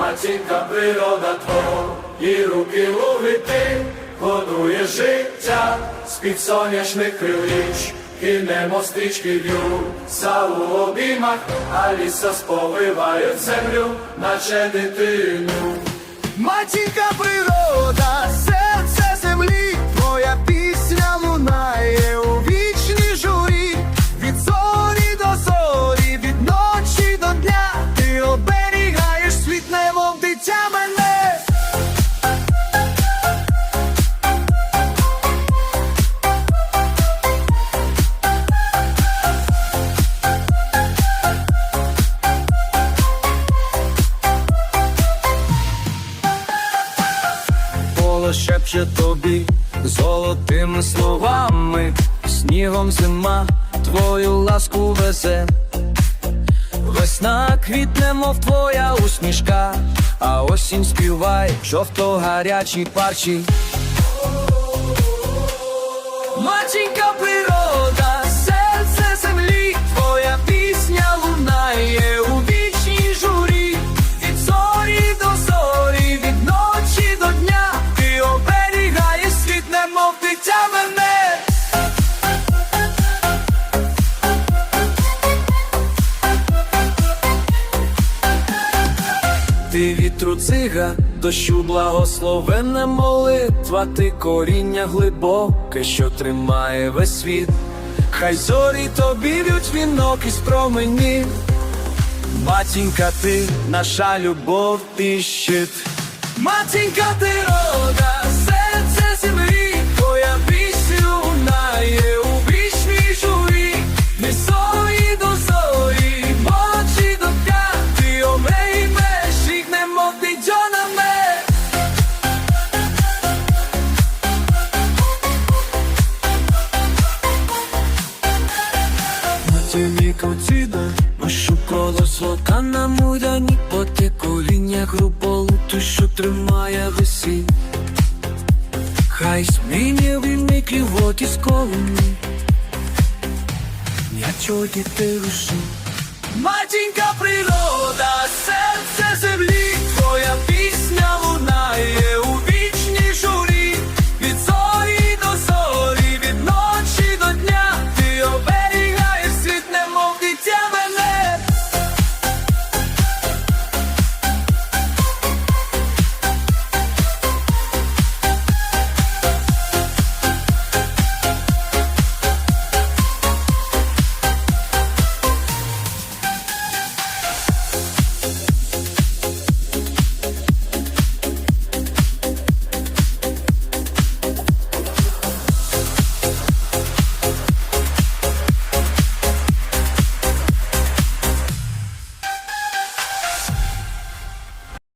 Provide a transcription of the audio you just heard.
матінка природа твої руки ловити, годує життя, з-під соняшних криліч, Кинемо немо стрічки в'ються у обіймах, а ліса сповивають землю, наче дитину. Матінка природа, немов дитя мене. Поле тобі золотими словами, снігом зима твою ласку везе. Весна квітне, мов твоя усмішка, а осінь співай, жовто гарячі парчі. Матінка вітру цига, дощу благословенна молитва, ти коріння глибоке, що тримає весь світ. Хай зорі тобі б'ють вінок із промені, матінька, ти наша любов, ти щит. Матінка, ти рода, Матіні коціда, машу колос локана мудані, поте коління груболуту, що тримає весі. Хай змінює вільний клівот із колони, я чуді ти рушу. Матінка серце